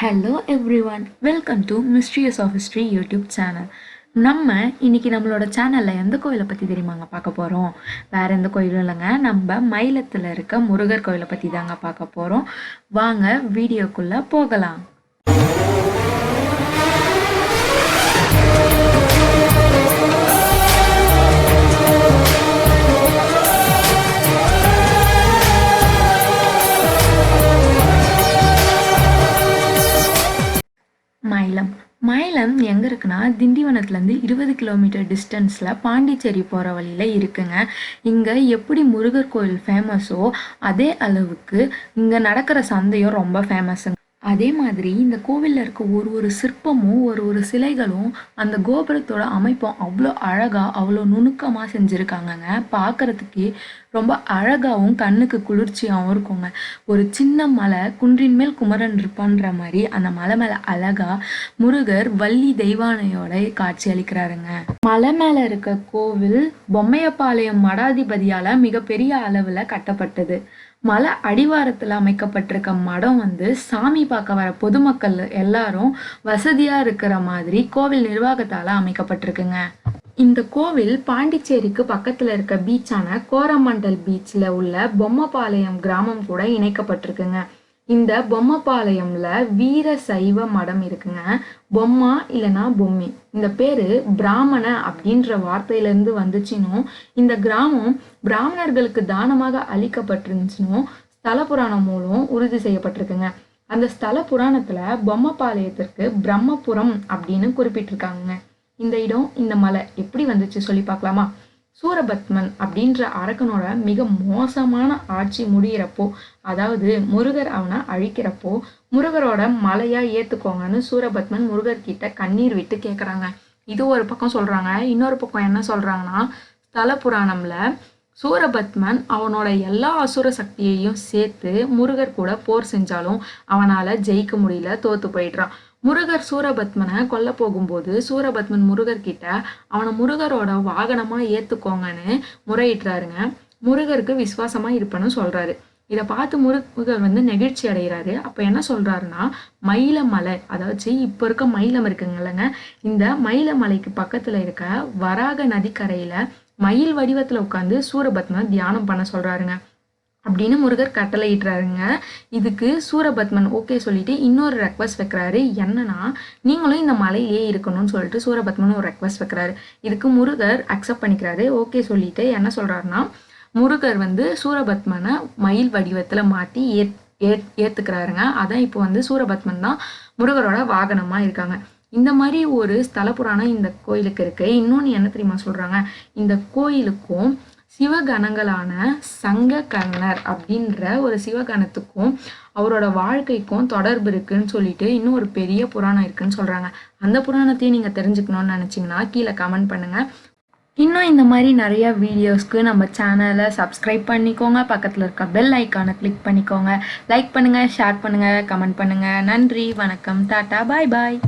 Hello everyone welcome to mysterious of history YouTube channel நம்ம இன்னைக்கு நம்மளோட சேனலில் எந்த கோயிலை பற்றி தெரியுமாங்க பார்க்க போகிறோம் வேறு எந்த கோயிலும் இல்லைங்க. நம்ம மயிலத்தில் இருக்க முருகர் கோயிலை பற்றி தாங்க பார்க்க போகிறோம் வாங்க வீடியோக்குள்ளே போகலாம். இருக்குன்னா திண்டிவனத்துலேருந்து இருபது கிலோமீட்டர் டிஸ்டன்ஸில் பாண்டிச்சேரி போகிற வழியில் இருக்குங்க. இங்கே எப்படி முருகர் கோயில் ஃபேமஸோ அதே அளவுக்கு இங்கே நடக்கிற சந்தையும் ரொம்ப ஃபேமஸுங்க அதே மாதிரி இந்த கோவிலில் இருக்க ஒரு ஒரு சிற்பமும் ஒரு ஒரு சிலைகளும் அந்த கோபுரத்தோட அமைப்பும் அவ்வளோ அழகாக அவ்வளோ நுணுக்கமாக செஞ்சுருக்காங்கங்க. பார்க்குறதுக்கே ரொம்ப அழகாகவும் கண்ணுக்கு குளிர்ச்சியாகவும் இருக்குங்க. ஒரு சின்ன மலை குன்றின் மேல் குமரன் இருப்பான்ற மாதிரி அந்த மலை மேலே அழகா முருகர் வள்ளி தெய்வானையோட காட்சி அளிக்கிறாருங்க. மலை மேலே இருக்க கோவில் பொம்மையப்பாளையம் மடாதிபதியால் மிகப்பெரிய அளவில் கட்டப்பட்டது. மலை அடிவாரத்தில் அமைக்கப்பட்டிருக்க மடம் வந்து சாமி பார்க்க வர பொதுமக்கள் எல்லாரும் வசதியாக இருக்கிற மாதிரி கோவில் நிர்வாகத்தால் அமைக்கப்பட்டிருக்குங்க. இந்த கோவில் பாண்டிச்சேரிக்கு பக்கத்தில் இருக்க பீச்சான கோரமண்டல் பீச்சில் உள்ள பொம்மபாளையம் கிராமம் கூட இணைக்கப்பட்டிருக்குங்க. இந்த பொம்மபாளையம்ல வீர சைவ மடம் இருக்குங்க. பொம்மா இல்லைன்னா பொம்மி. இந்த பேரு பிராமண அப்படின்ற வார்த்தையிலேருந்து வந்துச்சுன்னும் இந்த கிராமம் பிராமணர்களுக்கு தானமாக அளிக்கப்பட்டிருந்துச்சுனும் ஸ்தல புராணம் மூலம் உறுதி செய்யப்பட்டிருக்குங்க. அந்த ஸ்தல புராணத்துல பொம்மபாளையத்திற்கு பிரம்மபுரம் அப்படின்னு குறிப்பிட்டிருக்காங்க இந்த இடம் இந்த மலை எப்படி வந்துச்சு சொல்லி பார்க்கலாமா? சூரபத்மன் அப்படின்ற அரக்கனோட மிக மோசமான ஆட்சி முடிகிறப்போ அதாவது முருகர் அவனை அழிக்கிறப்போ முருகரோட மலையா ஏத்துக்கோங்கன்னு சூரபத்மன் முருகர்கிட்ட கண்ணீர் விட்டு கேட்குறாங்க இது ஒரு பக்கம் சொல்றாங்க. இன்னொரு பக்கம் என்ன சொல்றாங்கன்னா ஸ்தல புராணம்ல சூரபத்மன் அவனோட எல்லா அசுர சக்தியையும் சேர்த்து முருகர் கூட போர் செஞ்சாலும் அவனால ஜெயிக்க முடியல தோத்து போயிடுறான். முருகர் சூரபத்மனை கொல்ல போகும்போது சூரபத்மன் முருகர் கிட்ட அவனை முருகரோட வாகனமா ஏத்துக்கோங்கன்னு முறையிட்டுறாருங்க. முருகருக்கு விசுவாசமா இருப்பேன்னு சொல்றாரு. இதை பார்த்து முருகர் வந்து நெகிழ்ச்சி அடைகிறாரு அப்போ என்ன சொல்கிறாருன்னா மயிலமலை அதாவது இப்போ இருக்க மயிலம் இருக்குங்கல்லங்க இந்த மயிலமலைக்கு பக்கத்தில் இருக்க வராக நதிக்கரையில் மயில் வடிவத்தில் உட்காந்து சூரபத்மன் தியானம் பண்ண சொல்கிறாருங்க அப்படின்னு முருகர் கட்டளையிட்டுறாருங்க இதுக்கு சூரபத்மன் ஓகே சொல்லிட்டு இன்னொரு ரெக்வஸ்ட் வைக்கிறாரு. என்னன்னா நீங்களும் இந்த மலையிலே இருக்கணும்னு சொல்லிட்டு சூரபத்மன் ஒரு ரெக்வஸ்ட் வைக்கிறாரு. இதுக்கு முருகர் அக்செப்ட் பண்ணிக்கிறாரு. ஓகே சொல்லிட்டு என்ன சொல்றாருன்னா முருகர் வந்து சூரபத்மனை மயில் வடிவத்தில் மாற்றி ஏ ஏ ஏற்றுக்கிறாருங்க அதான் இப்போ வந்து சூரபத்மன் தான் முருகரோட வாகனமாக இருக்காங்க. இந்த மாதிரி ஒரு ஸ்தல புராணம் இந்த கோயிலுக்கு இருக்கு. இன்னொன்று என்ன தெரியுமா சொல்கிறாங்க இந்த கோயிலுக்கும் சிவகணங்களான சங்க கண்ணர் அப்படின்ற ஒரு சிவகணத்துக்கும் அவரோட வாழ்க்கைக்கும் தொடர்பு இருக்குன்னு சொல்லிட்டு இன்னும் ஒரு பெரிய புராணம் இருக்குன்னு சொல்றாங்க. அந்த புராணத்தையும் நீங்க தெரிஞ்சுக்கணும்னு நினைச்சீங்கன்னா கீழே கமெண்ட் பண்ணுங்க. இன்னும் இந்த மாதிரி நிறைய வீடியோஸ்க்கு நம்ம சேனலை சப்ஸ்கிரைப் பண்ணிக்கோங்க. பக்கத்தில் இருக்க பெல் ஐக்கானை கிளிக் பண்ணிக்கோங்க. லைக் பண்ணுங்கள் ஷேர் பண்ணுங்கள் கமெண்ட் பண்ணுங்கள் நன்றி வணக்கம். டாட்டா பாய் பாய்